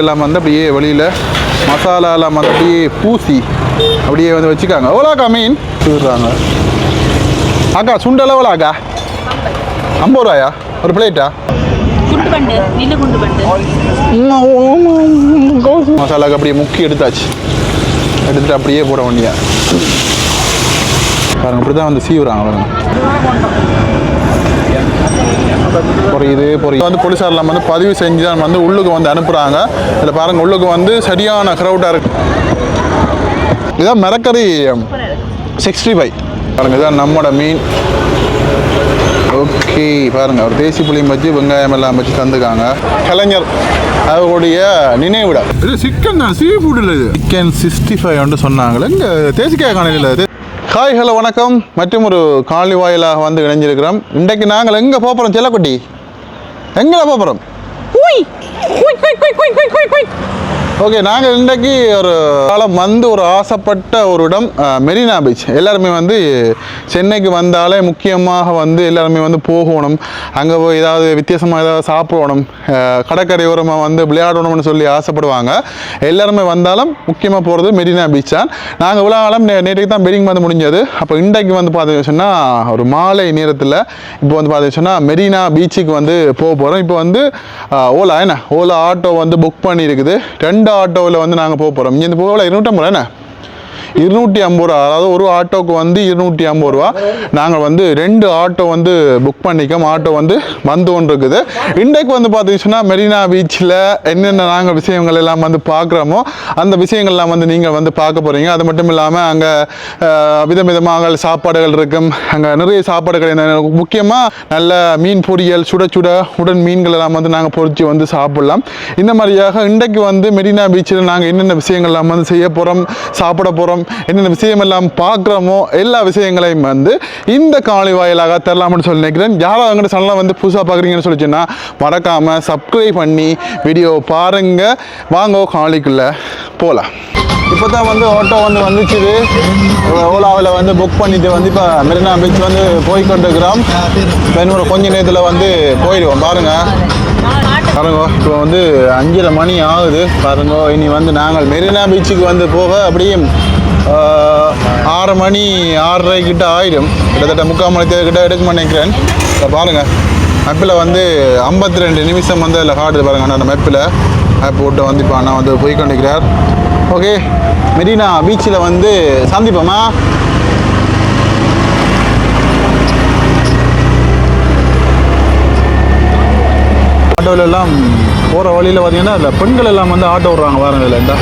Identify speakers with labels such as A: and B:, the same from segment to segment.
A: எல்லாம் வந்து அப்படியே வெளியில் மசாலா எல்லாம் வந்து அப்படியே பூசி அப்படியே வந்து வச்சுக்காங்க. எவ்வளோக்கா மீன்? சொல்கிறாங்க அக்கா சுண்டல் எவ்வளோக்கா ஐம்பது ரூபாயா? ஒரு பிளேட்டா? மசாலாக்கு அப்படியே முக்கி எடுத்தாச்சு. எடுத்துட்டு அப்படியே போட வேண்டிய பாருங்க இப்படி தான் வந்து சீவுறாங்க பாருங்க. புரியுது புரியுது. வந்து போலீஸார்லாம் வந்து பதிவு செஞ்சு தான் வந்து உள்ளுக்கு வந்து அனுப்புகிறாங்க இதில் பாருங்க உள்ளுக்கு வந்து சரியான க்ரௌடாக இருக்கு. இதான் மிரக்கறி சிக்ஸ்டி ஃபைவ் பாருங்க இதான் நம்மளோட மீன். ஓகே பாருங்க ஒரு தேசி புளியும் வச்சு வெங்காயம் எல்லாம் வச்சு தந்துக்காங்க கலைஞர் அவருடைய நினைவிடம். இது சிக்கன் தான் சீ ஃபுட் இல்லை இது. சிக்கன் சிக்ஸ்டி ஃபைவ் வந்து சொன்னாங்களே இங்கே தேசிக்காய் காணையில் இது. ஹாய் ஹலோ வணக்கம். மற்றும் ஒரு காலி வாயிலாக வந்து இணைஞ்சிருக்கிறோம். இன்றைக்கு நாங்கள் எங்கே போகிறோம் செல்லக்குட்டி? எங்கே போகிறோம் ஓகே நாங்கள் இன்றைக்கு ஒரு காலம் வந்து ஒரு ஆசைப்பட்ட ஒரு இடம் மெரினா பீச். எல்லாருமே வந்து சென்னைக்கு வந்தாலே முக்கியமாக வந்து எல்லாருமே வந்து போகணும். அங்கே போய் ஏதாவது வித்தியாசமாக ஏதாவது சாப்பிடணும். கடற்கரையோரமாக வந்து விளையாடணும்னு சொல்லி ஆசைப்படுவாங்க. எல்லாருமே வந்தாலும் முக்கியமாக போகிறது மெரினா பீச் தான். நாங்கள் இவ்வளோ காலம் நே நேற்றுக்கு தான் பெரிங் வந்து முடிஞ்சது. அப்போ இன்றைக்கு வந்து பார்த்தீங்கன்னு சொன்னால் ஒரு மாலை நேரத்தில் இப்போ வந்து பார்த்தீங்கன்னு சொன்னால் மெரினா பீச்சுக்கு வந்து போக போகிறோம் இப்போ வந்து ஓலா என்ன? ஓலா ஆட்டோ வந்து புக் பண்ணியிருக்குது. ரெண்டு ஆட்டோவில் வந்து நாங்கள் போக போகிறோம் இங்கே போகல இருநூற்றம்பது ரூபா என்ன இருநூற்றி ஐம்பது ரூபா அதாவது ஒரு ஆட்டோவுக்கு வந்து இருநூற்றி ஐம்பது ரூபா. நாங்கள் வந்து ரெண்டு ஆட்டோ வந்து புக் பண்ணிக்கோம். ஆட்டோ வந்து வந்து கொண்டு இருக்குது இன்றைக்கு வந்து பார்த்தீங்கன்னா மெரினா பீச்சில் என்னென்ன நாங்கள் விஷயங்கள் எல்லாம் வந்து பார்க்குறோமோ அந்த விஷயங்கள்லாம் வந்து நீங்கள் வந்து பார்க்க போகிறீங்க அது மட்டும் இல்லாமல் அங்கே விதவிதமாக சாப்பாடுகள் இருக்கும். அங்கே நிறைய சாப்பாடுகள் என்ன முக்கியமாக நல்ல மீன் பொரியல் சுட சுட உடன் மீன்கள் எல்லாம் வந்து நாங்கள் பொறிச்சு வந்து சாப்பிடலாம். இந்த மாதிரியாக இன்றைக்கு வந்து மெரினா பீச்சில் நாங்கள் என்னென்ன விஷயங்கள்லாம் வந்து செய்ய போகிறோம் சாப்பிட போகிறோம் என்னென்ன விஷயமெல்லாம் பார்க்குறோமோ எல்லா விஷயங்களையும் வந்து இந்த காணொலி வாயிலாக தரலாம்னு சொல்லி நினைக்கிறேன். யாரும் எங்கிட்ட சேனலை வந்து புதுசாக பார்க்குறீங்கன்னு சொல்லிச்சுன்னா மறக்காமல் சப்ஸ்கிரைப் பண்ணி வீடியோ பாருங்கள் வாங்க காணொலிக்குள்ளே போகலாம் இப்போ தான் வந்து ஆட்டோ வந்து வந்துச்சுது. ஓலாவில் வந்து புக் பண்ணிட்டு வந்து இப்போ மெரினா பீச் வந்து போய் கொண்டிருக்கிறோம். இப்போ இன்னொரு கொஞ்ச நேரத்தில் வந்து போயிடுவோம். பாருங்கள் பாருங்க இப்போ வந்து அஞ்சரை மணி ஆகுது. பாருங்க இனி வந்து நாங்கள் மெரினா பீச்சுக்கு வந்து போக அப்படியே ஆறு மணி ஆறரை கிட்ட ஆயிடும் கிட்டத்தட்ட முக்கால் மணி தேவை கிட்ட எடுக்க நினைக்கிறேன் பாருங்கள் மேப்பில் வந்து ஐம்பத்தி ரெண்டு நிமிஷம் வந்து அதில் ஹார்டு பாருங்கள் அந்த மேப்பில் மேப் போட்டு வந்து இப்போ அண்ணா வந்து போய் கொண்டிருக்கிறார் ஓகே மெரினா பீச்சில் வந்து சந்திப்போமா? ஆட்டோவில் எல்லாம் போகிற வழியில் பார்த்தீங்கன்னா அதில் பெண்கள் எல்லாம் வந்து ஆட்டோ விடுறாங்க பாருங்க இல்லைண்டா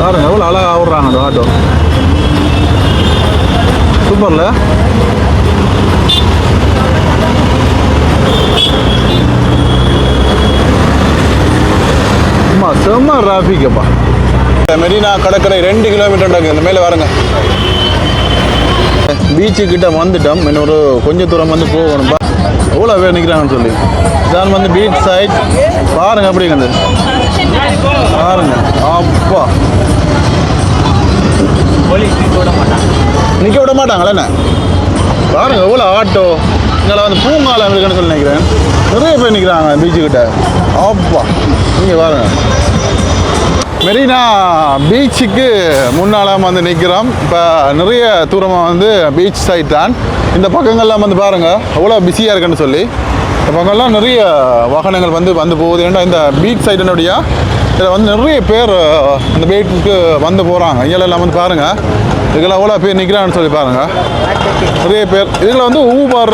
A: பாருங்க எவ்வளோ அழகாக விட்றாங்க அந்த ஆட்டோ. சூப்பர்ல? அம்மா செம்ம டிராஃபிக்கப்பா மெரினா கடற்கரை ரெண்டு கிலோமீட்டர் இந்த மேலே வரங்க. பீச்சு கிட்ட வந்துட்டோம். இன்னொரு கொஞ்சம் தூரம் வந்து போகணும். எவ்வளோ பேர் நிற்கிறாங்கன்னு சொல்லி. இதான் வந்து பீச் சைட் பாருங்க அப்படிங்கிறது பாருங்க. அப்பா. நிற்க விட மாட்டாங்களே என்ன? பாருங்க எவ்வளோ ஆட்டோ. இங்கே வந்து பூங்காலம் இருக்குன்னு சொல்லி நினைக்கிறேன். நிறைய பேர் நிற்கிறாங்க பீச்சு கிட்ட. அப்பா. நீங்கள் பாருங்க. மெரினா பீச்சுக்கு முன்னாலாம் வந்து நிற்கிறோம் இப்போ நிறைய தூரமாக வந்து பீச் சைட் தான். இந்த பக்கங்கள்லாம் வந்து பாருங்கள் அவ்வளோ பிஸியாக இருக்குன்னு சொல்லி. இந்த பக்கம்லாம் நிறைய வாகனங்கள் வந்து வந்து போகுது. ஏன்னா இந்த பீச் சைடினுடைய இதில் வந்து நிறைய பேர் அந்த பீச்சுக்கு வந்து போகிறாங்க இங்கெல்லாம் வந்து பாருங்கள் இதுக்கெல்லாம் எவ்வளோ பேர் நிற்கிறான்னு சொல்லி பாருங்கள் நிறைய பேர். இதில் வந்து ஊபர்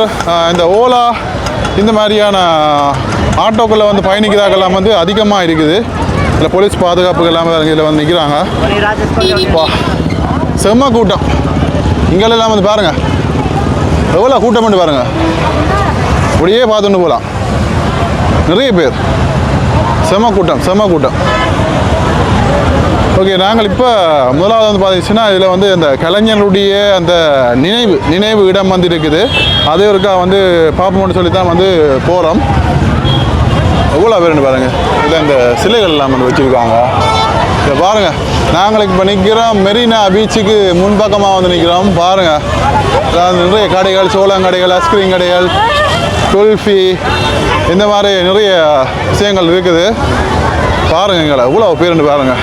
A: இந்த ஓலா இந்த மாதிரியான ஆட்டோக்களில் வந்து பயணிக்கிறார்கள்லாம் வந்து அதிகமாக இருக்குது. இதில் போலீஸ் பாதுகாப்புகள் எல்லாமே இதில் வந்து நிற்கிறாங்க செம்ம கூட்டம். இங்கெல்லாம் வந்து பாருங்கள் எவ்வளோ கூட்டம் பண்ணி பாருங்கள் அப்படியே பார்த்துட்டு போகலாம் நிறைய பேர். செம கூட்டம் செம கூட்டம். ஓகே நாங்கள் இப்போ முதலாவது வந்து பார்த்தீங்கன்னா இதில் வந்து அந்த கலைஞருடைய அந்த நினைவு நினைவு இடம் வந்து இருக்குது. அதே இருக்கா வந்து பார்ப்போம்னு சொல்லி தான் வந்து போகிறோம் எவ்வளோ பேருன்னு பாருங்கள் இதில் இந்த சிலைகள் எல்லாம் வந்து வச்சுருக்காங்க. இதை பாருங்கள் நாங்கள் இப்போ நிற்கிறோம் மெரினா பீச்சுக்கு முன்பக்கமாக வந்து நிற்கிறோம் பாருங்கள் அதாவது நிறைய கடைகள் சோளம் கடைகள் ஐஸ்கிரீம் கடைகள் குல்ஃபி இந்த மாதிரி நிறைய விஷயங்கள் இருக்குது. பாருங்க எங்களை. எவ்வளோ பேர் ரெண்டு பாருங்க.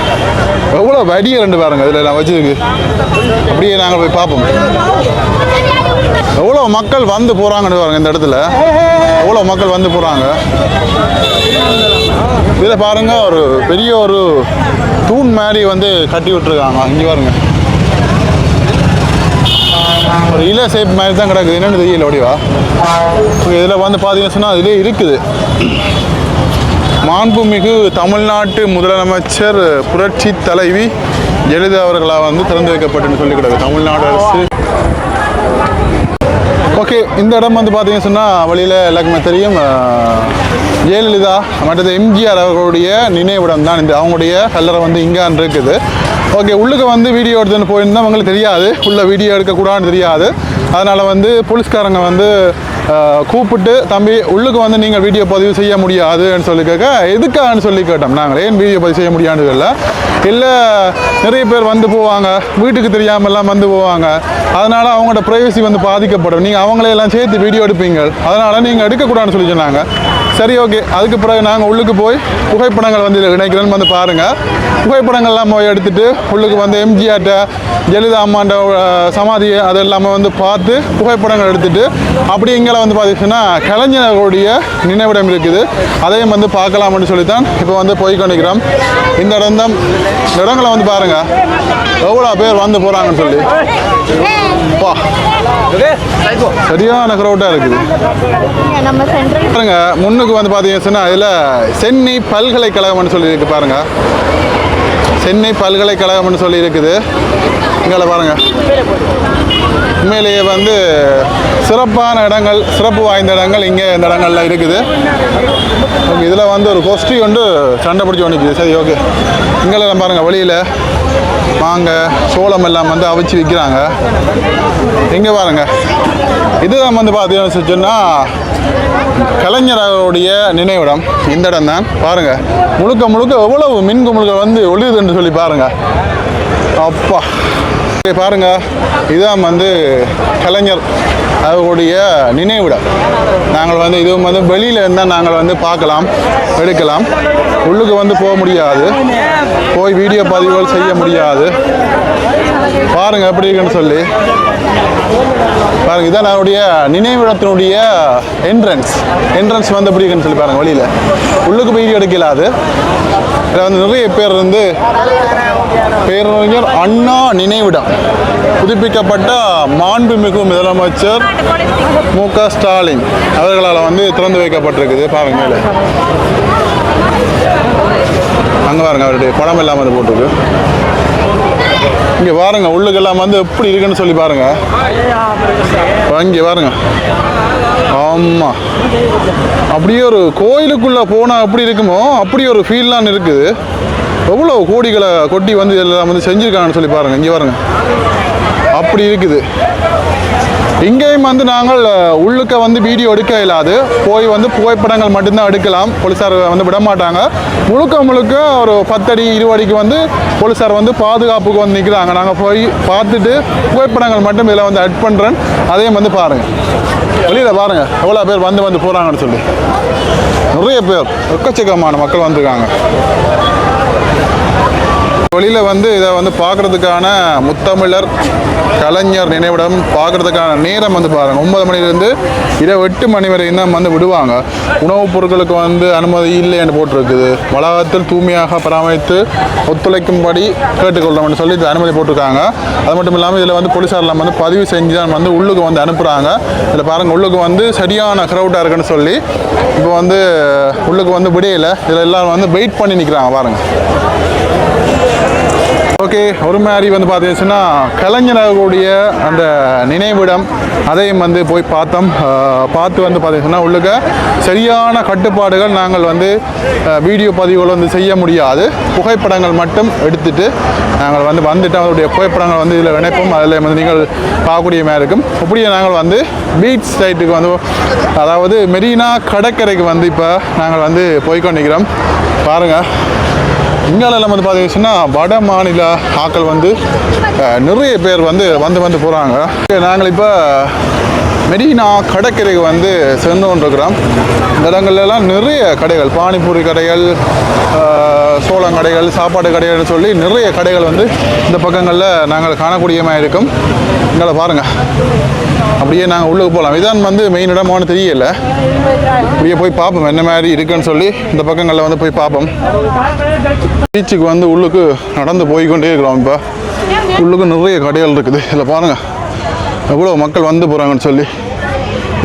A: எவ்வளோ வடிய ரெண்டு பாருங்க இதில் நான் வச்சிருக்கு. அப்படியே நாங்கள் போய் பார்ப்போம். எவ்வளோ மக்கள் வந்து போகிறாங்கன்னு பாருங்க இந்த இடத்துல. எவ்வளோ மக்கள் வந்து போகிறாங்க இதில் பாருங்க ஒரு பெரிய ஒரு தூண் மாதிரி வந்து கட்டி விட்டுருக்காங்க. இங்கே பாருங்க. ஒரு இலை ஷேப் மாதிரி தான் கிடக்குது. என்னென்னு தெரியல அப்படிவா இதில் வந்து பார்த்தீங்கன்னு சொன்னால் அதிலே இருக்குது. மாண்புமிகு தமிழ்நாட்டு முதலமைச்சர் புரட்சி தலைவி ஜெயலலிதா அவர்களாக வந்து திறந்து வைக்கப்பட்டுன்னு சொல்லி கிடக்கு. தமிழ்நாடு அரசு. ஓகே இந்த இடம் வந்து பார்த்தீங்கன்னு சொன்னால் வழியில் எல்லாருக்குமே தெரியும். ஜெயலலிதா மற்றது எம்ஜிஆர் அவர்களுடைய நினைவிடம் தான் இந்த அவங்களுடைய கல்லறை வந்து இங்கான் இருக்குது. ஓகே உள்ளுக்கு வந்து வீடியோ எடுத்துன்னு போயிருந்தால் அவங்களுக்கு தெரியாது. உள்ளே வீடியோ எடுக்கக்கூடாதுன்னு தெரியாது. அதனால் வந்து போலீஸ்காரங்க வந்து கூப்பிட்டு தம்பி உள்ளுக்கு வந்து நீங்கள் வீடியோ பதிவு செய்ய முடியாதுன்னு சொல்லி கேட்க எதுக்கான்னு சொல்லி கேட்டோம். நாங்கள் ஏன் வீடியோ பதிவு செய்ய முடியாதுன்னு இல்லை இல்லை நிறைய பேர் வந்து போவாங்க. வீட்டுக்கு தெரியாமலாம் வந்து போவாங்க. அதனால் அவங்களோட ப்ரைவசி வந்து பாதிக்கப்படும். நீங்கள் அவங்களையெல்லாம் சேர்த்து வீடியோ எடுப்பீங்க. அதனால் நீங்கள் எடுக்கக்கூடாதுன்னு சொல்லி சொன்னாங்க. சரி ஓகே. அதுக்கு பிறகு நாங்கள் உள்ளுக்கு போய் புகைப்படங்கள் வந்து இதில் வந்து பாருங்கள் புகைப்படங்கள்லாம் போய் எடுத்துட்டு உள்ளுக்கு வந்து எம்ஜிஆர்ட்ட ஜெயலலிதா அம்மாண்ட அஹ், சமாதி அதெல்லாமே வந்து பார்த்து புகைப்படங்கள் எடுத்துட்டு அப்படி இங்கே வந்து பார்த்துச்சுன்னா கலைஞர்களுடைய நினைவிடம் இருக்குது. அதையும் வந்து பார்க்கலாம்னு சொல்லித்தான் இப்போ வந்து போய் கொண்டிருக்கிறோம். இந்த இடம் தான் இடங்களை வந்து பாருங்கள் எவ்வளோ பேர் வந்து போகிறாங்கன்னு சொல்லி. பா. சரியான க்ரௌட்டாக இருக்குது
B: நம்ம சென்ட்ரல்
A: பாருங்க முன்னுக்கு வந்து பார்த்தீங்கன்னா இதில் சென்னை பல்கலைக்கழகம்னு சொல்லி இருக்கு பாருங்க. சென்னை பல்கலைக்கழகம்னு சொல்லி இருக்குது. இங்கே பாருங்க. உண்மையிலேயே வந்து சிறப்பான இடங்கள் சிறப்பு வாய்ந்த இடங்கள் இங்கே இந்த இடங்கள்ல இருக்குது. ஓகே இதில் வந்து ஒரு கொஸ்டி கொண்டு சண்டை பிடிச்சி ஒன்றுக்குது சரி ஓகே. இங்கெல்லாம் பாருங்கள் வெளியில் மாங்காய் சோளம் எல்லாம் வந்து அவிச்சு விற்கிறாங்க இங்கே பாருங்க. இதுதான் வந்து பார்த்தீங்கன்னு சொன்னால் கலைஞர்களுடைய நினைவிடம். இந்த இடம் தான். பாருங்க. முழுக்க முழுக்க எவ்வளவு மின் குமிழ்கள் வந்து ஒளியுதுன்னு சொல்லி பாருங்கள் அப்பா. பாருங்க. இதுதான் வந்து கலைஞர் அவருடைய நினைவிடம். நாங்கள் வந்து இதுவும் வந்து வெளியில் இருந்தால் நாங்கள் வந்து பார்க்கலாம் எடுக்கலாம். உள்ளுக்கு வந்து போக முடியாது. போய் வீடியோ பதிவுகள் செய்ய முடியாது. பாருங்க எப்படி இருக்குன்னு சொல்லி. பாருங்க இதான் அவருடைய நினைவிடத்தினுடைய என்ட்ரன்ஸ் என்ட்ரன்ஸ் வந்து எப்படி இருக்குன்னு சொல்லி பாருங்க வெளியில். உள்ளுக்கு வீடியோ எடுக்கலாது. இதில் வந்து நிறைய பேர் இருந்து பேரறிஞர் அண்ணா நினைவிடம். புதுப்பிக்கப்பட்ட மாண்புமிகு முதலமைச்சர் மு க ஸ்டாலின் அவர்களால் வந்து திறந்து வைக்கப்பட்டிருக்குது. பாருங்க மேலே. அங்கே பாருங்க அவருடைய படம் எல்லாம் வந்து போட்டிருக்கு. இங்கே பாருங்க உள்ளுக்கெல்லாம் வந்து எப்படி இருக்குன்னு சொல்லி பாருங்க. இங்கே பாருங்க. ஆமாம் அப்படியே ஒரு கோயிலுக்குள்ளே போனால் எப்படி இருக்குமோ அப்படி ஒரு ஃபீல்லாம் இருக்குது. எவ்வளோ கோடிகளை கொட்டி வந்து எல்லாம் வந்து செஞ்சுருக்காங்கன்னு சொல்லி பாருங்க இங்கே பாருங்கள் அப்படி இருக்குது. இங்கேயும் வந்து நாங்கள் உள்ளுக்க வந்து வீடியோ எடுக்க இயலாது. போய் வந்து புகைப்படங்கள் மட்டும்தான் எடுக்கலாம். போலீஸார் வந்து விட மாட்டாங்க. முழுக்க முழுக்க ஒரு பத்தடி இருபடிக்கு வந்து போலீஸார் வந்து பாதுகாப்புக்கு வந்து நிற்கிறாங்க நாங்கள் போய் பார்த்துட்டு புகைப்படங்கள் மட்டும் இதில் வந்து அட் பண்ணுறேன் அதையும் வந்து பாருங்கள் வெளியில் பாருங்கள் எவ்வளோ பேர் வந்து வந்து போகிறாங்கன்னு சொல்லி. நிறைய பேர். எக்கச்சக்கமான மக்கள் வந்திருக்காங்க. வெளியில் வந்து இதை வந்து பார்க்குறதுக்கான முத்தமிழர் கலைஞர் நினைவிடம் பார்க்குறதுக்கான நேரம் வந்து பாருங்கள் ஒன்பது மணிலேருந்து இரவு எட்டு மணி வரையும் தான் வந்து விடுவாங்க. உணவுப் பொருட்களுக்கு வந்து அனுமதி இல்லைன்னு போட்டிருக்குது. வளாகத்தில் தூய்மையாக பராமரித்து ஒத்துழைக்கும்படி கேட்டுக்கொள்ளணும்னு சொல்லி இது அனுமதி போட்டிருக்காங்க. அது மட்டும் இல்லாமல் இதில் வந்து போலீஸாரெலாம் வந்து பதிவு செஞ்சு தான் வந்து உள்ளுக்கு வந்து அனுப்புகிறாங்க இதில் பாருங்கள் உள்ளுக்கு வந்து சரியான க்ரௌட்டாக இருக்குன்னு சொல்லி இப்போ வந்து உள்ளுக்கு வந்து விடையில இதில் எல்லாரும் வந்து வெயிட் பண்ணி நிற்கிறாங்க பாருங்கள் ஓகே ஒரு மாதிரி வந்து பார்த்தீங்கன்னா கலைஞர்களுடைய அந்த நினைவிடம் அதையும் வந்து போய் பார்த்தோம். பார்த்து வந்து பார்த்தீங்கன்னா உள்ளுக்க சரியான கட்டுப்பாடுகள் நாங்கள் வந்து வீடியோ பதிவுகள் வந்து செய்ய முடியாது. புகைப்படங்கள் மட்டும் எடுத்துட்டு நாங்கள் வந்து வந்துட்டு அதனுடைய புகைப்படங்கள் வந்து இதில் இணைப்போம். அதில் வந்து நீங்கள் பார்க்கக்கூடிய மாதிரி இருக்கும். அப்படியே நாங்கள் வந்து பீச் சைட்டுக்கு வந்து அதாவது மெரினா கடற்கரைக்கு வந்து இப்போ நாங்கள் வந்து போய்க்கொண்டிருக்கிறோம். பாருங்கள் இங்காலெல்லாம் வந்து பார்த்தீங்கன்னா வட மாநில ஆக்கள் வந்து நிறைய பேர் வந்து வந்து வந்து போகிறாங்க நாங்கள் இப்போ மெரினா கடற்கரைக்கு வந்து சென்று கொண்டிருக்கிறோம். இந்த இடங்கள்லாம் நிறைய கடைகள் பானிபூரி கடைகள் சோளம் கடைகள் சாப்பாடு கடைகள்னு சொல்லி நிறைய கடைகள் வந்து இந்த பக்கங்களில் நாங்கள் காணக்கூடியமாக இருக்கும் எங்களை பாருங்கள் அப்படியே நாங்கள் உள்ளுக்கு போகலாம் இதான் வந்து மெயின் இடமானு தெரியல. அப்படியே போய் பார்ப்போம் என்ன மாதிரி இருக்குன்னு சொல்லி. இந்த பக்கங்களில் வந்து போய் பார்ப்போம். பீச்சுக்கு வந்து உள்ளுக்கு நடந்து போய்க்கொண்டே இருக்கிறோம் இப்போ. உள்ளுக்கு நிறைய கடைகள் இருக்குது. இதில் பாருங்கள் எவ்வளோ மக்கள் வந்து போகிறாங்கன்னு சொல்லி.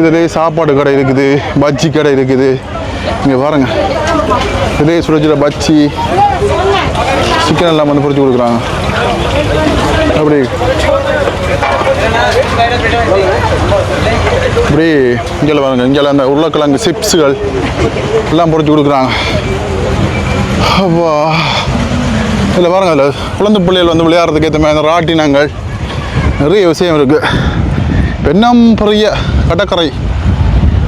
A: இதுலேயே சாப்பாடு கடை இருக்குது பஜ்ஜி கடை இருக்குது. இங்கே பாருங்கள் இதே சுட சுட பஜ்ஜி சிக்கன் எல்லாம் வந்து பிடிச்சி கொடுக்குறாங்க. அப்படி இப்படி இங்கே பாருங்க இங்கே அந்த உருளைக்கிழங்கு சிப்ஸுகள் எல்லாம் பொறிச்சு கொடுக்குறாங்க. அப்பா. இதில் பாருங்க அதில் குழந்தை பிள்ளைகள் வந்து விளையாடுறதுக்கு ஏற்ற மாதிரி அந்த ராட்டினங்கள் நிறைய விஷயம் இருக்குது பெண்ணம் பெரிய கடற்கரை.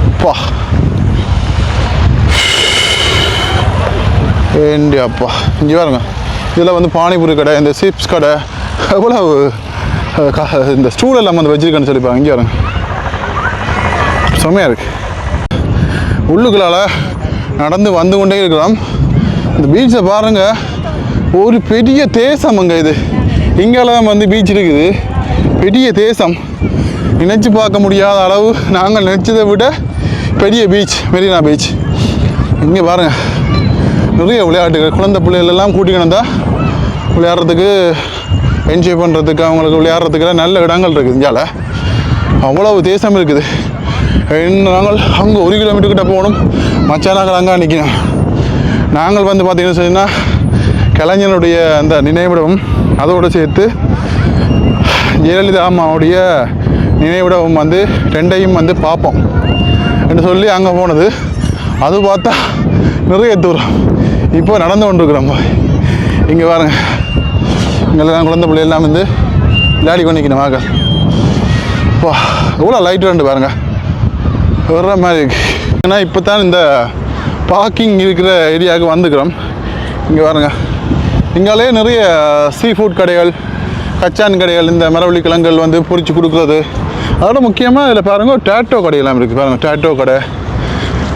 A: அப்பா. ஏண்டி அப்பா. இங்கே பாருங்க இதில் வந்து பானிபூரி கடை இந்த சிப்ஸ் கடை எவ்வளவு இந்த ஸ்டூல் எல்லாம் வந்து வச்சிருக்கேன்னு சொல்லிப்பாங்க இங்கே பாருங்க. செம்மையாக இருக்கு. உள்ளுக்குள்ளால நடந்து வந்து கொண்டே இருக்கிறோம் இந்த பீச்சை பாருங்க. ஒரு பெரிய தேசம் அங்கே இது. இங்கெல்லாம் வந்து பீச் இருக்குது. பெரிய தேசம். நினச்சி பார்க்க முடியாத அளவு நாங்கள் நினச்சதை விட பெரிய பீச் மெரினா பீச் இங்கே பாருங்க. நிறைய விளையாட்டுகள். குழந்தை பிள்ளைகளெல்லாம் கூட்டிக்கணும் தான் விளையாடுறதுக்கு என்ஜாய் பண்ணுறதுக்கு அவங்களுக்கு விளையாடுறதுக்கு நல்ல இடங்கள் இருக்குது இந்தியாவில் அவ்வளவு தேசம் இருக்குது. என்ன நாங்கள் அங்கே ஒரு கிலோமீட்டர் கிட்ட போகணும். மச்சா நாங்கள் அங்கே நிற்கணும் நாங்கள் வந்து பார்த்திங்கன்னு சொன்னால் கலைஞனுடைய அந்த நினைவிடம் அதோடு சேர்த்து ஜெயலலிதா அம்மாவுடைய நினைவிடம் வந்து ரெண்டையும் வந்து பார்ப்போம் என்று சொல்லி அங்கே போனது. அது பார்த்தா நிறைய தூரம். இப்போ நடந்து கொண்டிருக்கிறோம். இங்கே பாருங்கள் இங்கெல்லாம் குழந்தை பிள்ளையெல்லாம் வந்து விளையாடி கொண்டு வாங்க. வா எவ்வளோ லைட் ரெண்டு பாருங்க. வர்ற மாதிரி இருக்கு. ஏன்னா இப்போ தான் இந்த பார்க்கிங் இருக்கிற ஏரியாவுக்கு வந்துக்கிறோம் இங்கே பாருங்க. இங்காலே நிறைய சீ ஃபுட் கடைகள் கச்சான் கடைகள் இந்த மரவள்ளி கிழங்குகள் வந்து பொறிச்சு கொடுக்குறது. அதோட முக்கியமாக இதில் பாருங்க டேட்டோ கடையெல்லாம் இருக்குது பாருங்கள் டேட்டோ கடை.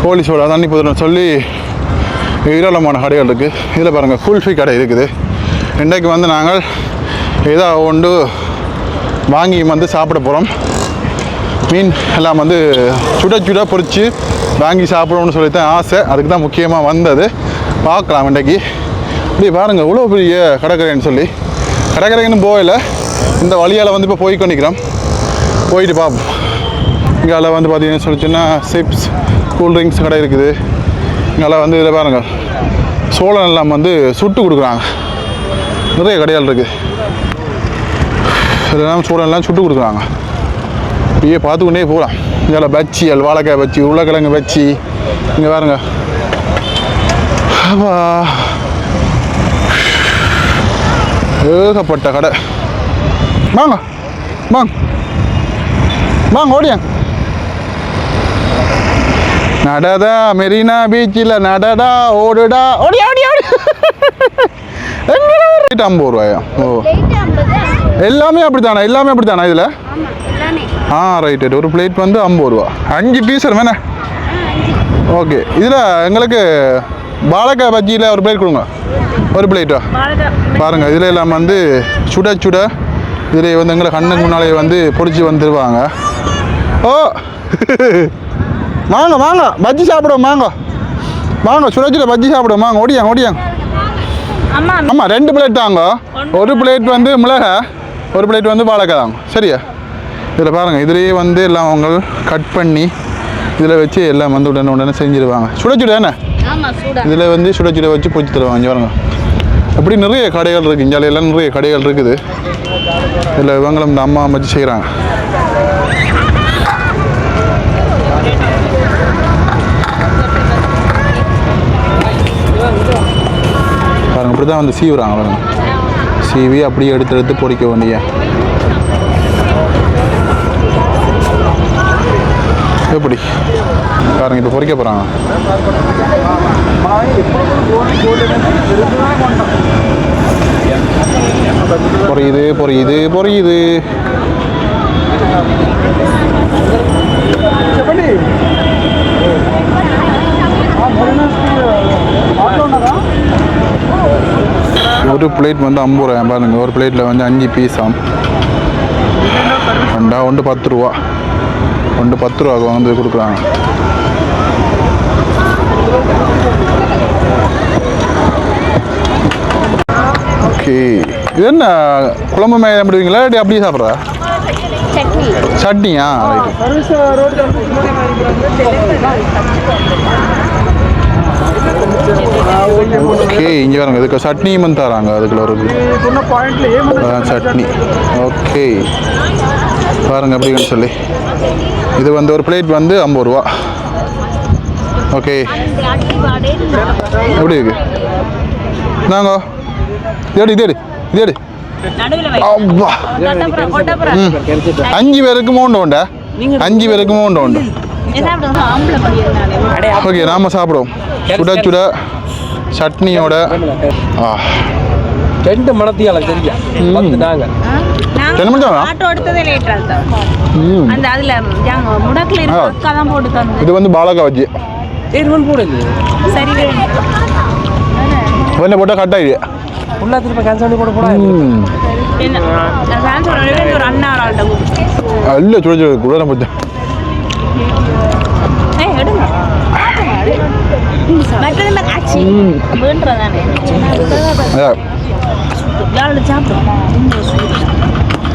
A: கோழி சோடா தண்ணி புதுன்னு சொல்லி ஏராளமான கடைகள் இருக்குது இதில் பாருங்கள் குல்ஃபி கடை இருக்குது. இன்றைக்கு வந்து நாங்கள் ஏதோ ஒன்று வாங்கி வந்து சாப்பிட போகிறோம் மீன் எல்லாம் வந்து சுட சுட பொரித்து வாங்கி சாப்பிடணும்னு சொல்லி தான் ஆசை. அதுக்கு தான் முக்கியமாக வந்தது. பார்க்கலாம் இன்றைக்கு. இப்படி பாருங்கள் இவ்வளோ பெரிய கடற்கரைன்னு சொல்லி. கடற்கரைன்னு போகல. இந்த வழியால் வந்து இப்போ போய் கொண்டிருக்கிறோம். போயிட்டு பார்ப்போம் இங்கால வந்து பார்த்தீங்கன்னு சொல்லிச்சுன்னா சிப்ஸ் கூல்ட்ரிங்க்ஸ் கடை இருக்குது. இங்கால வந்து இதில் பாருங்கள் சோளம் எல்லாம் வந்து சுட்டு கொடுக்குறாங்க. நிறைய கடைகள் இருக்குது இதெல்லாம் சூடெல்லாம் சுட்டு கொடுக்குறாங்க. அப்படியே பார்த்துக்கொண்டே போகலாம். இதில் பச்சி அல் வாழைக்காய் பச்சி உருளைக்கிழங்கு பச்சி இங்கே பாருங்க. ஏகப்பட்ட கடை. வாங்க. வாங்க. வாங்க ஓடியா. நடடா மெரினா பீச்சில் நடடா ஓடுடா. ஓடியா ஓடியா ஓடி எங்கே ஐம்பது ரூபாயா? ஓ. எல்லாமே அப்படித்தானா? எல்லாமே அப்படித்தானா இதில்? ஆ ரைட் ரைட் ஒரு பிளேட் வந்து ஐம்பது ரூபா. அஞ்சு பீஸ் வேணே ஓகே இதில் எங்களுக்கு வாழைக்காய் பஜ்ஜியில் ஒரு பிளேட் கொடுங்க. ஒரு பிளேட்டா பாருங்கள் இதில் எல்லாம் வந்து சுட சுட இதில் வந்து எங்களை கண்ணுக்கு முன்னாலே வந்து பொறிச்சு வந்துடுவாங்க ஓ. வாங்க வாங்க. பஜ்ஜி சாப்பிடுவோம் வாங்க. வாங்க சுட சுட பஜ்ஜி சாப்பிடுவோம். வாங்க ஓடியாங்க ஓடியாங்க. ஆமாம் ரெண்டு பிளேட் தாங்க. ஒரு பிளேட் வந்து மிளகா ஒரு பிளேட் வந்து வாழைக்காய் தாங்க. சரியா? இதில் பாருங்கள் இதுலேயே வந்து எல்லாம் அவங்க கட் பண்ணி இதில் வச்சு எல்லாம் வந்து உடனே உடனே செஞ்சிருவாங்க. சுட சுட
C: சூடா.
A: இதில் வந்து சுட சுட வச்சு பொரிச்சு தருவாங்க இங்கே பாருங்க. அப்படி நிறைய கடைகள் இருக்குது இங்கே எல்லாம் நிறைய கடைகள் இருக்குது. இதில் இவங்களும் இந்த அம்மா வச்சு செய்கிறாங்க அப்படி தான் வந்து சீவுறாங்க பாருங்க. சீவி அப்படியே எடுத்து எடுத்து பொறிக்க வேண்டிய. எப்படி? பாருங்க இப்போ பொறிக்க போகிறாங்க பொரியுது பொரியுது பொரியுது. చెప్పండి ஒரு பிளேட் வந்து ஐம்பது ரூபாய் பாருங்க. ஒரு பிளேட்டில் வந்து அஞ்சு பீஸாம் ரெண்டா ஒன்று பத்து ரூபா. ஒன்று பத்து ரூபாக்கு வந்து கொடுக்குறாங்க. ஓகே இது என்ன? குழம்பு மேலே பண்ணுவீங்களா இல்லாட்டி அப்படியே சாப்பிட்றா சட்னியா? ரைட் ஓகே இங்கே பாருங்க இதுக்கு சட்னியும் தராங்க அதுக்குள்ள ஒரு சட்னி. ஓகே. பாருங்க எப்படின்னு சொல்லி. இது வந்து ஒரு பிளேட் வந்து ஐம்பது ரூபா. ஓகே. எப்படி இருக்கு? நாங்க தேடி தேடி தேடி அஞ்சு பேருக்கு மூண்டு உண்டா? அஞ்சு பேருக்கு மூண்டு உண்டு. ஓகே நாம சாப்பிடுவோம். சுட சுட சட்னியோட
D: ரெண்டு மணத்தியால சரியா வந்துட்டாங்க
A: என்ன பண்ணுறாங்க
C: ஆட்டோ எடுத்ததே லேட் ஆகுது
A: ம்.
C: அந்த அதுல ஜாங்க முடக்குல இருக்க
A: ஆ.
C: அக்கா தான் போட்டு தந்து
A: இது வந்து பாலகா
C: சரி
A: ஒன்றை போட்டால் கட் ஆகிடு
D: ஃபுல்லா திரும்ப கேன்சல் பண்ணி போட போடா
A: ம்.
C: என்ன? நான் சான்ஸ் ஒரு அண்ணா ஒரு ஆள்கிட்ட கொடுத்து
A: அல்ல சுட சுட கூட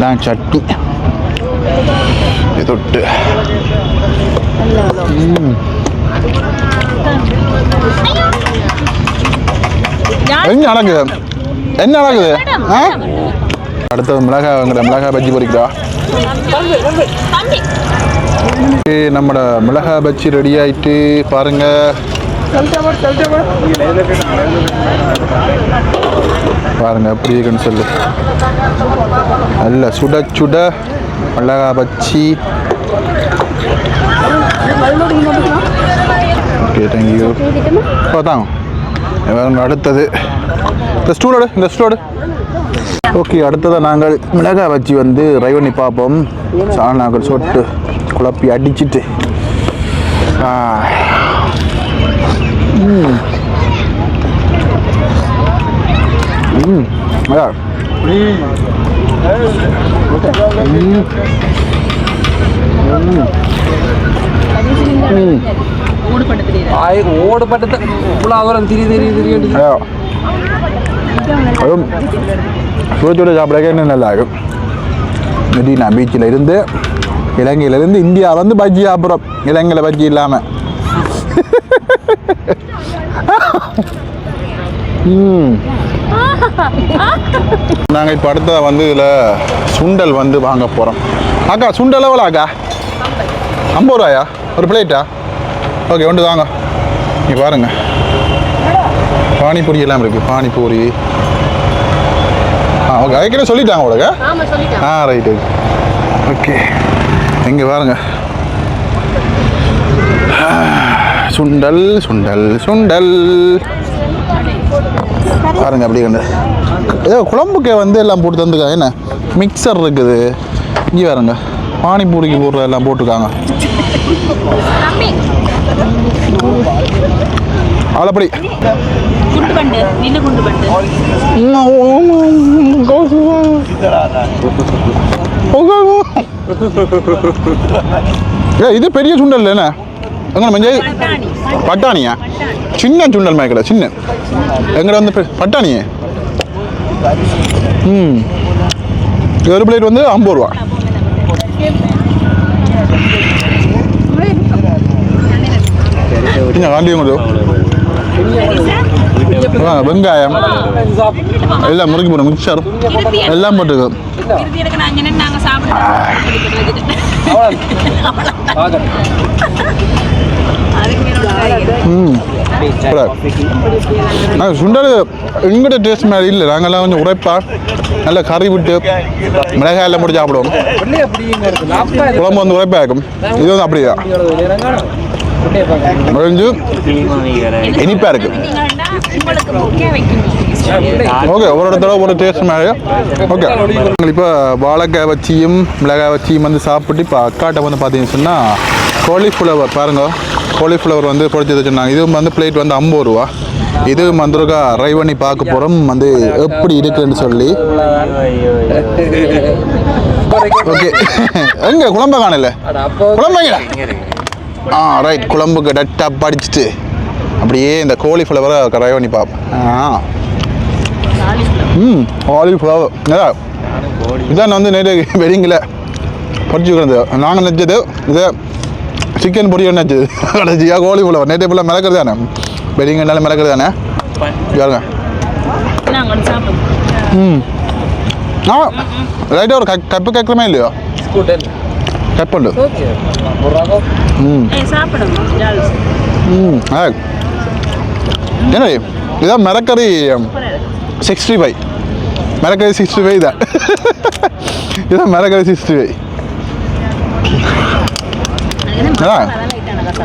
A: நான் சட்னி இது தொட்டு என்ன நடக்குது என்ன நடக்குது அடுத்தது மிளகாய் மிளகாய் பஜ்ஜி ஓகே, நம்மட மிளகாய் பஜ்ஜி ரெடி ஆயிட்டு பாருங்க. பாருங்க எப்படி இருக்குன்னு சொல்லு. நல்ல சுட சுட மிளகாய் பஜ்ஜி. ஓகே தேங்க்யூ பார்த்தாங்க பாருங்க அடுத்தது. இந்த ஸ்டூலோடு இந்த ஸ்டூலோடு ஓகே அடுத்ததாக நாங்கள் மிளகாய் பஜ்ஜி வந்து ட்ரை பண்ணி பார்ப்போம் சாணாக்கள் சொட்டு. குழப்பி அடிச்சிட்டு ஆ. ம். ம். அதான்.
D: ஓடு பட்டது ஃபுல்லா தூரம் திரி திரி திரி
A: அதுவும் சுட சுட சாப்பிடக்க இன்னும் நல்லா இருக்கும் மெரினா பீச்சில் இருந்து இலங்கையிலேருந்து இந்தியா வந்து பஜ்ஜி சாப்பிட்றோம். இலங்கையில் பஜ்ஜி இல்லாமல் நாங்கள் இப்போ அடுத்ததாக வந்து இதில் சுண்டல் வந்து வாங்க போகிறோம் அக்கா சுண்டல் எவ்வளோ அக்கா? ஐம்பது ரூபாயா? ஒரு பிளேட்டா ஓகே ஒன்று தாங்க நீ பாருங்க. பானிபூரி எல்லாம் இருக்குது பானிபூரி. ஆ ஓகே அதுக்கே சொல்லிட்டாங்க உங்களுக்கு ஆ ரைட்டு ஓகே இங்கே பாருங்க. சுண்டல் சுண்டல் சுண்டல். பாருங்க அப்படி கண்டு ஏதோ குழம்புக்கு வந்து எல்லாம் போட்டு தந்துருக்காங்க. என்ன? மிக்சர் இருக்குது. இங்கே பாருங்க. பானிபூரிக்கு போடுற எல்லாம் போட்டிருக்காங்க.
C: குண்டு
A: ஏ இது பெரிய சுண்டல் என்ன? எங்கே மஞ்சள் பட்டாணியா? சின்ன சுண்டல் மேக்கடை சின்ன. எங்கட வந்து பட்டாணியே ம். ஒரு பிளேட் வந்து ஐம்பது ரூபா. கொஞ்சம் காண்டியும் ஆ, வெங்காயம். எல்லாம் முறுக்கி போடும் மிக்சர் எல்லாம் போட்டுக்கோ
C: இறுதி எடுக்க நான் இங்கே நாங்கள் சாப்பிடுறோம்.
A: சுண்டல் எங்கிட்ட டேஸ்ட் மாதிரி இல்லை. நாங்கள்லாம் கொஞ்சம் உரைப்பா நல்லா கறி விட்டு மிளகாய் எல்லாம் போட்டு சாப்பிடுவோம் குழம்பு வந்து உரைப்பா இருக்கும். இது வந்து அப்படியா முடிஞ்சு இனிப்பாக இருக்கு.
C: நீங்கள்டா உங்களுக்கு முக்கியம் வைக்கணும்
A: ஓகே ஒரு இடத்துல ஒரு டேஸ்ட் மாதிரி ஓகே இப்போ வாழைக்காய் வச்சியும் மிளகாய் வச்சியும் வந்து சாப்பிட்டு இப்போ அக்காட்ட வந்து பார்த்தீங்கன்னு சொன்னால் காலிஃப்ளவர் பாருங்க. காலிஃப்ளவர் வந்து பொடிச்சு சொன்னாங்க இது வந்து பிளேட் வந்து ஐம்பது ரூபா. இது மந்திருக்கா ட்ரை பண்ணி பார்க்க போகிறோம் வந்து எப்படி இருக்குன்னு சொல்லி. ஓகே எங்க? குழம்ப காணல குழம்பைங்களா ஆ ரைட் குழம்புக்கு டட்டாக படிச்சுட்டு அப்படியே இந்த கோழி ஃப்ளவரை ட்ரை பண்ணி பார்ப்போம் ஆ. ம் ஆலிவ் ஃப்ளவர் இதான் நான் வந்து நேற்று வெடிங்கில் பொடிச்சு கிடந்தது நாங்கள் நினச்சது இதை சிக்கன் பொடி நினச்சது? கடைசியாக கோழி ஃப்ளவர் நேற்று ஃபுல்லாக மிளக்குறது தானே? வெடிங்கனால மிளக்குறது தானே? பாருங்க ம். ஆ ரைட்டாக ஒரு கப் கப்பு கேட்குறமே இல்லையோ?
D: ரகம்
A: ம் ம் ஆ. என்ன இதான் மிரக்கறி சிக்ஸ்டி ஃபைவ் மிரக்கறி சிக்ஸ்டி ஃபைவ் தான். இதான் மிரக்கறி சிக்ஸ்டி ஃபைவ்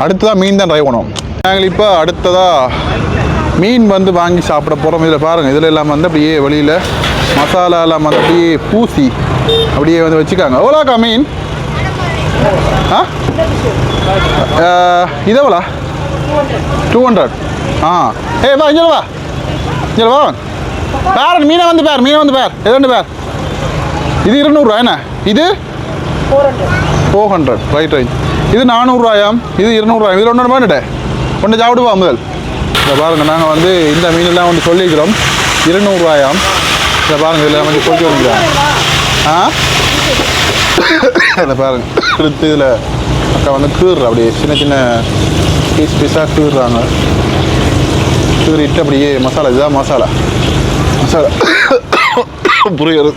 A: அடுத்ததாக மீன் தான் ட்ரை பண்ணுவோம். நாங்கள் இப்போ அடுத்ததாக மீன் வந்து வாங்கி சாப்பிட போகிறோம் இதில் பாருங்கள் இதில் எல்லாம் வந்து அப்படியே வெளியில் மசாலா எல்லாம் வந்து அப்படியே பூசி அப்படியே வந்து வச்சுக்காங்க. எவ்வளோக்கா மீன். ஆ? இது எவ்வளோ டூ ஹண்ட்ரட் ஆ ஏ வா இங்கே வா இங்கே வா பேர் மீனை வந்து பேர் மீனை வந்து பேர் எது பேர் இது இருநூறுவா என்ன இது ஃபோர் ஹண்ட்ரட் ரைட் ரைட் இது நானூறுரூவாயாம் இது இருநூறுவா இதில் ஒன்று பண்ணிட்டே ஒன்று சாப்பிடுவா முதல் இதை பாருங்கள் நாங்கள் வந்து இந்த மீனெல்லாம் வந்து சொல்லிக்கிறோம் இருநூறுவாயாம் இதை பாருங்கள் இதில் வந்து சொல்லி ஆ இதை பாருங்கள் எடுத்து இதில் அக்கா வந்து கீறுற அப்படியே சின்ன சின்ன பீஸ் பீஸாக கீறுறாங்க. கீறிட்டு அப்படியே மசாலா இதுதான் மசாலா. மசாலா. புரியுது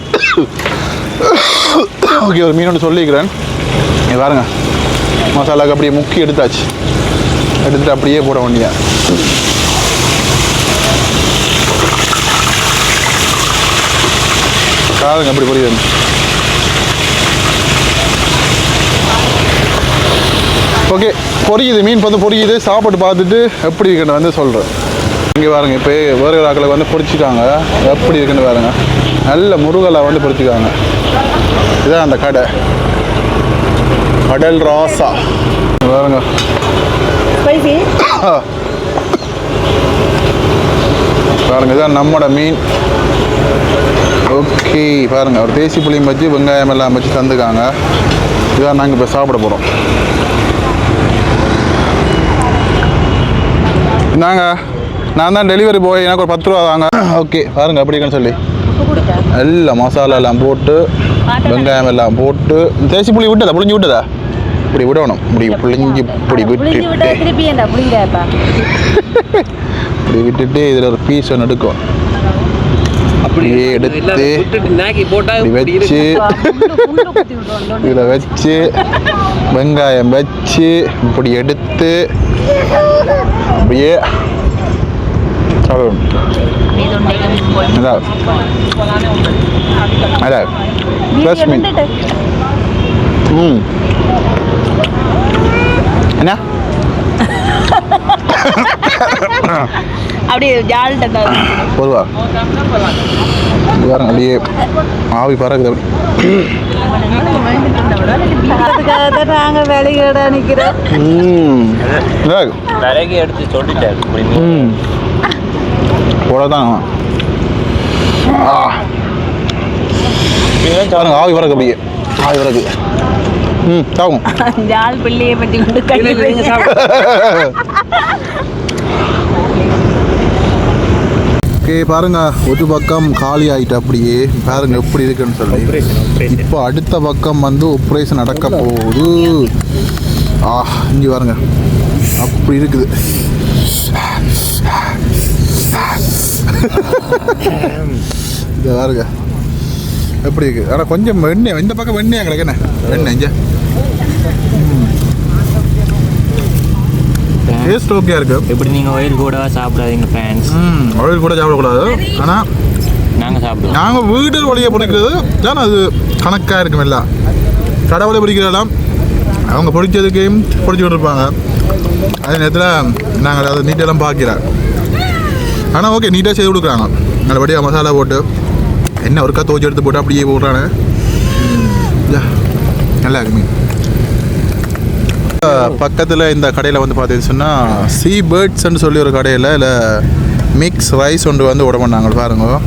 A: ஓகே ஒரு மீன் ஒன்று சொல்லிக்கிறேன். நீங்கள் பாருங்க. மசாலாவுக்கு அப்படியே முக்கி எடுத்தாச்சு. எடுத்துட்டு அப்படியே போட வேண்டியதான் காதுங்க அப்படி புரியுது. ஓகே பொரியுது மீன் வந்து பொரியுது சாப்பிட்டு பார்த்துட்டு எப்படி இருக்குன்னு வந்து சொல்கிறேன் இங்கே பாருங்க இப்போ வேறு ஒரு ஆக்களை வந்து பொரிச்சிக்காங்க எப்படி இருக்குன்னு பாருங்க. நல்ல முருகலை வந்து பொரிச்சிக்காங்க. இதான் அந்த கடை. கடல் ராசா. பாருங்க. பாருங்க இதான் நம்மோட மீன். ஓகே பாருங்க. ஒரு தேசி புளியும் வச்சு வெங்காயம் எல்லாம் வச்சு தந்துக்காங்க இதான் நாங்கள் இப்போ சாப்பிட போகிறோம் நாங்க நான் தான் டெலிவரி போய் எனக்கு ஒரு பத்து ரூபா வாங்க. ஓகே பாருங்க அப்படி இருக்குன்னு சொல்லி. எல்லாம் மசாலா எல்லாம் போட்டு வெங்காயம் எல்லாம் போட்டு தேசி புளி விட்டதா? புளிஞ்சு விட்டதா? இப்படி விடணும். இப்படி புளிஞ்சு இப்படி விட்டுட்டு.
B: புரியுதாப்பா
A: இப்படி விட்டுட்டு இதில் ஒரு பீஸ் ஒன்று எடுக்கும். அப்படியே? எடுத்து வச்சு. இதில் வச்சு வெங்காயம் வச்சு இப்படி எடுத்து அப்படியே சாப்பிடணும் அதான் அதான் ஃப்ரெஷ் மீன் ம் என்ன
C: அப்படியே ஜால்கிட்ட
A: பொதுவா இது பாருங்க அப்படியே ஆவி பறக்குது. அப்படி
E: எடுத்து சொல்லிட்டாரு
A: பாருங்க ஆவி பறக்கு அப்படியே. ஆவி பறக்கு ம்
C: ஜால் பிள்ளையை பற்றி கொண்டு
D: இல்ல, இல்ல, நீங்க சாப்பிடுங்க.
A: ஓகே பாருங்க ஒரு பக்கம் காலி ஆயிட்டு அப்படியே பாருங்க எப்படி இருக்குன்னு சொல்லி. இப்போ அடுத்த பக்கம் வந்து ஆப்ரேஷன் நடக்க போகுது. ஆ இங்கே பாருங்க. அப்படி இருக்குது. இது பாருங்க. எப்படி இருக்கு? ஆனால் கொஞ்சம் வெண்ணெய் இந்த பக்கம் வெண்ணெய் கிடைக்கண்ணே வெண்ணெய் இங்கே. டேஸ்ட் ஓகே இருக்கு.
E: இப்படி நீங்கள் ஒயில் கூடவா சாப்பிடாதீங்க ஃப்ரெண்ட்ஸ்
A: ம் ஆயில் கூட சாப்பிடக்கூடாது. ஆனால்
E: நாங்கள் சாப்பிடுவோம்.
A: நாங்கள் வீடு வழியை பிடிக்கிறது தான் அது கணக்காக இருக்கும் எல்லாம். கடவுளை பிடிக்கிறதெல்லாம் அவங்க பிடிச்சதுக்கையும் பிடிச்சிக்கிட்டு இருப்பாங்க. அதே நேரத்தில் நாங்கள் அதை நீட்டெல்லாம் பார்க்கிறோம் ஆனால் ஓகே நீட்டாக செய்து கொடுக்குறாங்க. நல்லபடியாக மசாலா போட்டு என்ன ஒருக்கா துவச்சி எடுத்து போட்டு அப்படியே போடுறாங்க யா, நல்லா இருக்கு மீன். பக்கத்தில் இந்த கடையில் வந்து பார்த்தீங்கன்னு சொன்னால் சீ பேர்ட்ஸ்ன்னு சொல்லி ஒரு கடையில் இல்லை மிக்ஸ் ரைஸ் ஒன்று வந்து விட பண்ணாங்க. பாருங்க.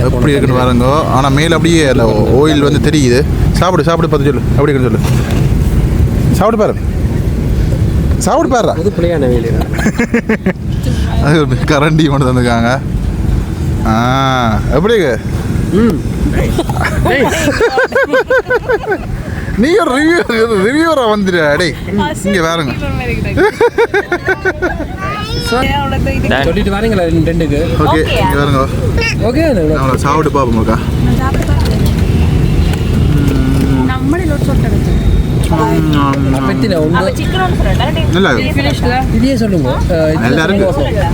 A: எப்படி இருக்குன்னு பாருங்க. ஆனால் மேலே அப்படியே அந்த ஆயில் வந்து தெரியுது. சாப்பிடு சாப்பிடு பார்த்து சொல்லு. எப்படி இருக்குன்னு சொல்லு. சாப்பிடு பாரு. சாப்பிடு பாரு அது கரண்டி கொண்டு வந்திருக்காங்க ஆ எப்படி இருக்கு?
D: ம்.
A: நீ ஒரு ரிவ்யூ ரிவ்யூவரா வந்துடு டேய் இங்கே பாருங்க.
D: சொல்லிட்டு வரீங்களா ரெண்டு- ரெண்டுக்கு?
A: ஓகே இங்கே பாருங்க.
D: ஓகே
A: நம்மளை சாப்பிட்டு பார்ப்போம்க்கா
C: நம்மளே லோட் சொல்லிட்டு
D: பத்தி நான் உங்க
A: நல்லா
D: இதையே சொல்லுங்க.
A: நல்லா இருக்கு.
D: சொல்லுங்க.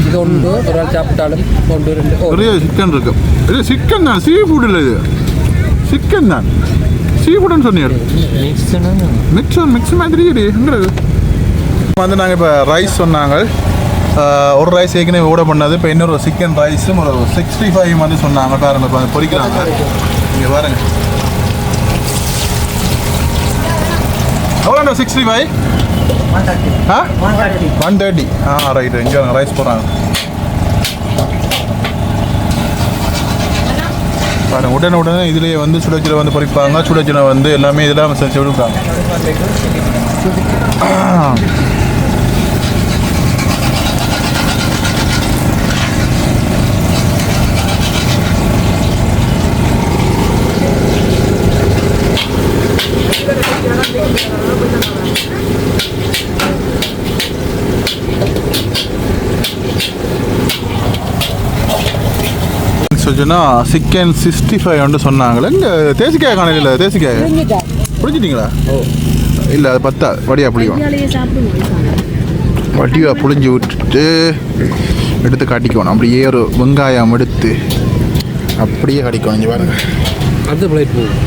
D: இது ஒன்று ஒரு ஆள் சாப்பிட்டாலும் ஒன்று ரெண்டு ஓ.
A: நிறைய சிக்கன் இருக்கு. இது சிக்கன் தான் சீ ஃபுட் இல்லை இது. சிக்கன் தான். சீ ஃபுட்னு சொன்னீங்க மிக்ஸ் மிக்ஸ் மாதிரி எங்கிறது? வந்து நாங்கள் இப்போ ரைஸ் சொன்னாங்க. ஒரு ரைஸ் ஏற்கனவே ஓட பண்ணது. இப்போ இன்னொரு சிக்கன் ரைஸும் ஒரு சிக்ஸ்டி ஃபைவ் வந்து சொன்னாங்க. பாருங்க இப்போ வந்து பொரிக்கிறாங்க இங்கே பாருங்க. எவ்வளோண்டா சிக்ஸ்டி ஃபைவ் ஆ? ஒன் தேர்ட்டி ஆ ரைட்டு இங்கே ரைஸ் போடுறாங்க. பாருங்க. உடனே உடனே இதுலேயே வந்து சுடச்சில வந்து பொரிப்பாங்க சுடச்சில வந்து எல்லாமே இதெல்லாம் செஞ்சு கொடுப்பாங்க சொன்னா சிக்கன் சிக்ஸ்டி ஃபைவ் வந்து சொன்னாங்களே. இங்கே தேசிக்காய் காணையில் தேசிக்காய்? புளிஞ்சிட்டீங்களா ஓ. இல்லை அது பத்தா வடியா புளியும். வடியா புளிஞ்சு விட்டுட்டு எடுத்து காட்டிக்கணும். அப்படியே ஒரு வெங்காயம் எடுத்து அப்படியே கடிக்கணும் இங்கே பாருங்க.
D: அடுத்த ஃப்ளைட் போகும்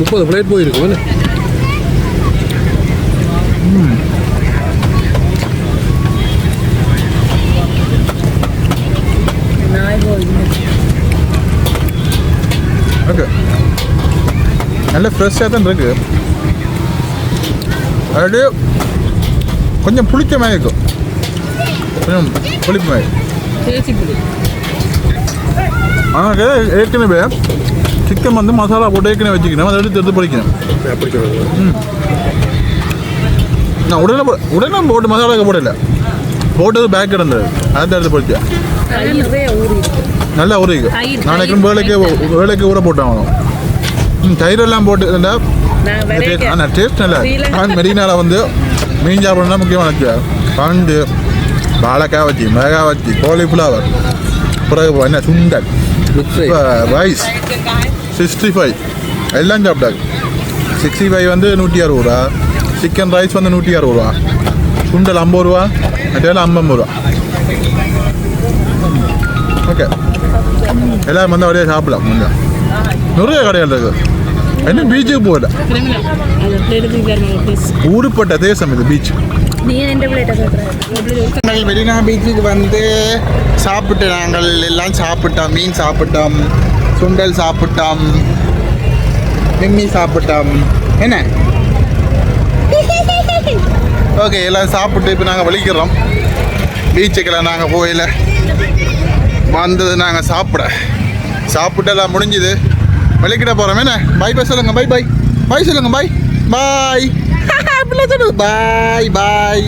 D: முப்பது ஃப்ளைட் போயிருக்கும் என்ன
A: ஓகே நல்ல ஃப்ரெஷ்ஷாக தான் இருக்கு. அப்படியே கொஞ்சம் புளிச்ச மாதிரி இருக்கும். கொஞ்சம் புளிப்பு மாதிரி. ஆனால் ஏற்கனவே சிக்கன் வந்து மசாலா போட்டு ஏற்கனவே வச்சுக்கணும். அதை எடுத்து எடுத்து
D: அப்படி சொல்லுங்க
A: நான் உடனே போ- உடனே போட்டு மசாலாவுக்கு போடல. போட்டது பேக் இருந்தது அதை எடுத்து பொரிச்சேன் நல்லா ஊறிக்கு நாளைக்கு வேலைக்கு வேலைக்கு ஊற போட்டாங்க ம் தயிரெல்லாம் போட்டு இருந்தா ஆனால் டேஸ்ட் நல்லா. நான் மெரினால வந்து மீன் சாப்பிடணும்னா முக்கியமாக நினச்சேன் பண்டு வாழைக்காய் வச்சு மிளகாய் வச்சு காலிஃப்ளவர் பிறகு என்ன சுண்டல் ரைஸ் சிக்ஸ்டி ஃபைவ் எல்லாம் சாப்பிட்டாங்க சிக்ஸ்டி ஃபைவ் வந்து நூற்றி அறுபது ரூபா. சிக்கன் ரைஸ் வந்து நூற்றி அறுபது ரூபா. சுண்டல் ஐம்பது ரூபா. மற்றெல்லாம் ஐம்பது ரூபா. ஓகே எல்லாரும் வந்து அப்படியே சாப்பிடலாம். கொஞ்சம். நிறைய கடைகள் இருக்கு. இன்னும் பீச்சுக்கு போகல? ஊருப்பட்ட தேசம் இது பீச் நாங்கள் மெரினா பீச்சுக்கு வந்து சாப்பிட்டு நாங்கள் எல்லாம் சாப்பிட்டோம். மீன் சாப்பிட்டோம். சுண்டல் சாப்பிட்டோம். மிம்மி சாப்பிட்டோம். என்ன? ஓகே எல்லாம் சாப்பிட்டு இப்போ நாங்கள் வலிக்கிறோம். பீச்சுக்கெல்லாம் நாங்கள் போயில வந்தது நாங்கள் சாப்பிட. சாப்பிட்டு எல்லாம் முடிஞ்சுது. வலிக்கிட போகிறோம் என்ன? பாய் பாய் சொல்லுங்கள் பை பாய் பாய் சொல்லுங்கள் பாய் பாய் பிள்ளை சொல்லுது. பாய் பாய்